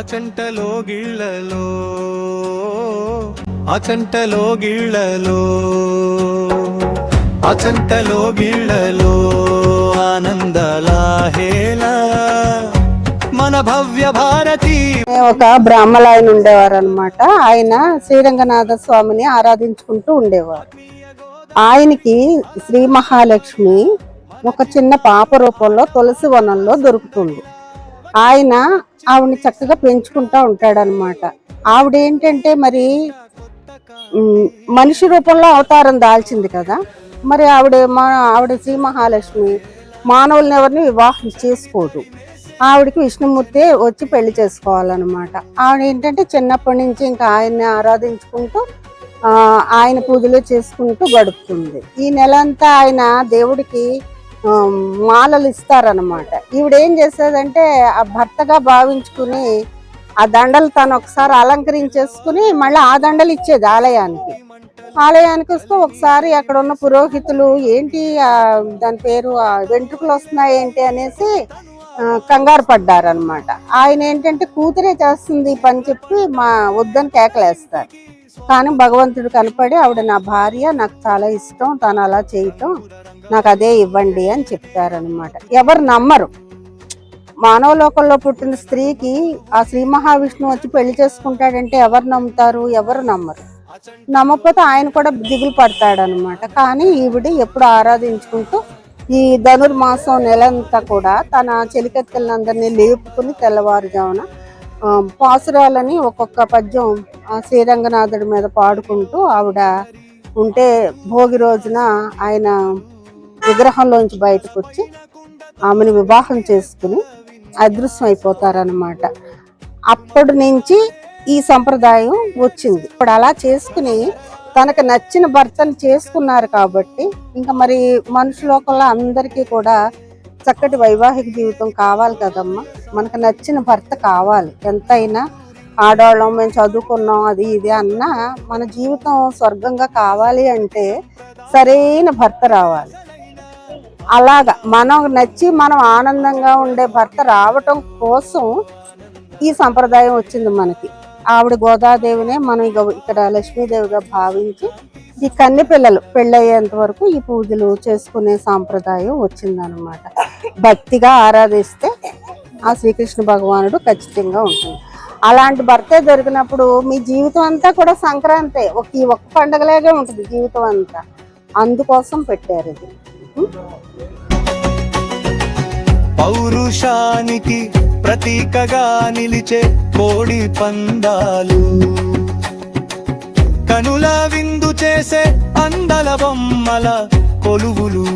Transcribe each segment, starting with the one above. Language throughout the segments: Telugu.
అచంటలో గిళ్ళలో అచంటలో గిళ్ళలో అచంటలో గిళ్ళలో ఆనందలాహేలా మన భవ్య భారతి. ఒక బ్రాహ్మణ ఆయన ఉండేవారు అనమాట ఆయన శ్రీరంగనాథ స్వామిని ఆరాధించుకుంటూ ఉండేవారు. ఆయనకి శ్రీ మహాలక్ష్మి ఒక చిన్న పాప రూపంలో తులసి వనంలో దొరుకుతుంది. ఆయన ఆవిడని చక్కగా పెంచుకుంటా ఉంటాడనమాట ఆవిడ ఏంటంటే మరి మనిషి రూపంలో అవతారం దాల్చింది కదా. మరి ఆవిడ మా ఆవిడ శ్రీ మహాలక్ష్మి మానవుల్ని ఎవరిని వివాహం చేసుకోదు. ఆవిడకి విష్ణుమూర్తి వచ్చి పెళ్ళి చేసుకోవాలన్నమాట. ఆవిడ ఏంటంటే చిన్నప్పటి నుంచి ఇంకా ఆయన్ని ఆరాధించుకుంటూ ఆయన పూజలు చేసుకుంటూ గడుపుతుంది. ఈ నెల అంతా ఆయన దేవుడికి మాలలు ఇస్తారనమాట ఈవిడ ఏం చేసేదంటే ఆ భర్తగా భావించుకుని ఆ దండలు తను ఒకసారి అలంకరించేసుకుని మళ్ళీ ఆ దండలు ఇచ్చేది ఆలయానికి. ఆలయానికి వస్తూ ఒకసారి అక్కడ ఉన్న పురోహితులు ఏంటి దాని పేరు వెంట్రుకలు వస్తున్నాయి ఏంటి? అనేసి కంగారు పడ్డారనమాట ఆయన ఏంటంటే కూతురే చేస్తుంది పని చెప్పి మా వద్దని కేకలేస్తారు. కానీ భగవంతుడు కనపడి ఆవిడ నా భార్య నాకు చాలా ఇష్టం తను అలా చేయటం నాకు అదే ఇవ్వండి అని చెప్తారనమాట ఎవరు నమ్మరు. మానవ లోకంలో పుట్టిన స్త్రీకి ఆ శ్రీ మహావిష్ణువు వచ్చి పెళ్ళి చేసుకుంటాడంటే ఎవరు నమ్ముతారు? ఎవరు నమ్మరు. నమ్మకపోతే ఆయన కూడా దిగులు పడతాడనమాట కానీ ఈవిడ ఎప్పుడు ఆరాధించుకుంటూ ఈ ధనుర్మాసం నెలంతా కూడా తన చెలికత్తెలందరినీ లేపుకుని తెల్లవారుజామున పాసురాలని ఒక్కొక్క పద్యం ఆ శ్రీరంగనాథుడి మీద పాడుకుంటూ ఆవిడ ఉంటే భోగి రోజున ఆయన విగ్రహంలోంచి బయటకు వచ్చి ఆమెను వివాహం చేసుకుని అదృశ్యం అయిపోతారనమాట అప్పటి నుంచి ఈ సంప్రదాయం వచ్చింది. ఇప్పుడు అలా చేసుకుని తనకు నచ్చిన భర్తను చేసుకున్నారు కాబట్టి ఇంకా మరి మనుషులోకల్లా అందరికీ కూడా చక్కటి వైవాహిక జీవితం కావాలి కదమ్మా. మనకు నచ్చిన భర్త కావాలి. ఎంతైనా ఆడవాళ్ళం మేము చదువుకున్నాం అది ఇది అన్నా మన జీవితం స్వర్గంగా కావాలి అంటే సరైన భర్త రావాలి. అలాగా మనం నచ్చి మనం ఆనందంగా ఉండే భర్త రావటం కోసం ఈ సంప్రదాయం వచ్చింది మనకి. ఆవిడ గోదాదేవినే మనం ఇక ఇక్కడ లక్ష్మీదేవిగా భావించి ఈ కన్నె పిల్లలు పెళ్ళయ్యేంత వరకు ఈ పూజలు చేసుకునే సాంప్రదాయం వచ్చిందనమాట భక్తిగా ఆరాధిస్తే ఆ శ్రీకృష్ణ భగవానుడు ఖచ్చితంగా ఉంటుంది. అలాంటి భర్తే దొరికినప్పుడు మీ జీవితం అంతా కూడా సంక్రాంతే. ఒక ఈ ఒక్క పండగలాగే ఉంటుంది జీవితం అంతా. అందుకోసం పెట్టారు ఇది. పౌరుషానికి ప్రతీకగా నిలిచే కోడి పందాలు. కనుల విందు చేసే అందల బొమ్మల కొలువులు.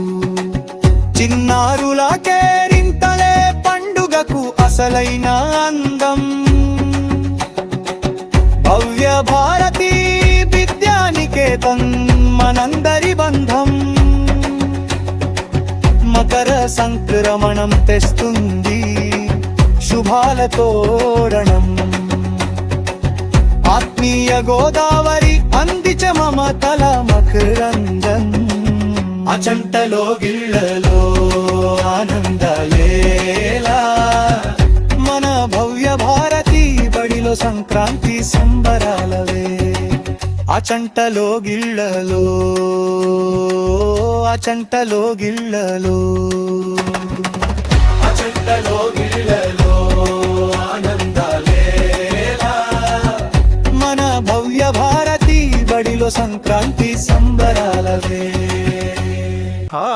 చిన్నారుల కేరింతలే పండుగకు అసలైన అందం. భవ్య భారతి విద్యానికేతన్ సంక్రమణం తెస్తుంది. శుభాల తోరణం. ఆత్మీయ గోదావరి అందిచ మమతల మకరంజన్ అచంటలో గిళ్ళలో ఆనందలేలా మన భవ్య భారతి బడిలో సంక్రాంతి సంబరాలవే. అచంటలో గిళ్ళలో అచంటలో గిళ్ళలో అచంటలో గిళ్ళలో ఆనందాలేలా మన భవ్య భారతి బడిలో సంక్రాంతి సంబరాలవే ఆ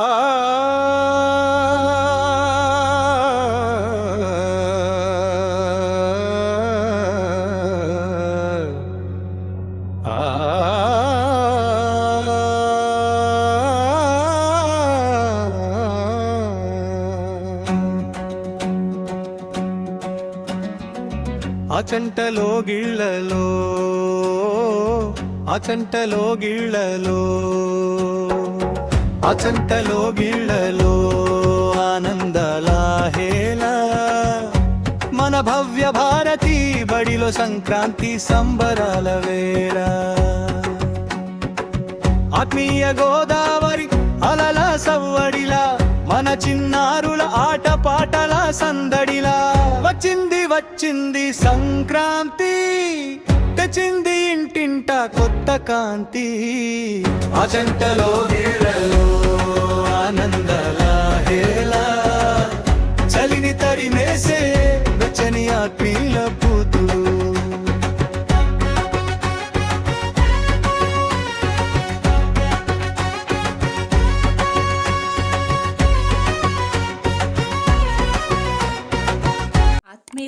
అచంటలో గిళ్ళలో అచంటలో గిళ్ళలో అచంటలో గిళ్ళలో ఆనందలాహేలా మన భవ్య భారతి బడిలో సంక్రాంతి సంబరాల వేళ. ఆత్మీయ గోదావరి అలల సవ్వడిలా మన చిన్నారుల ఆట పాటల సందడిలా. వచ్చింది వచ్చింది సంక్రాంతి తెచ్చింది ఇంటింట కొత్త కాంతి. అజంటలో హేళలో ఆనందల హేళ. చలిని తరిమేసే వెచ్చని ఆత్మీయ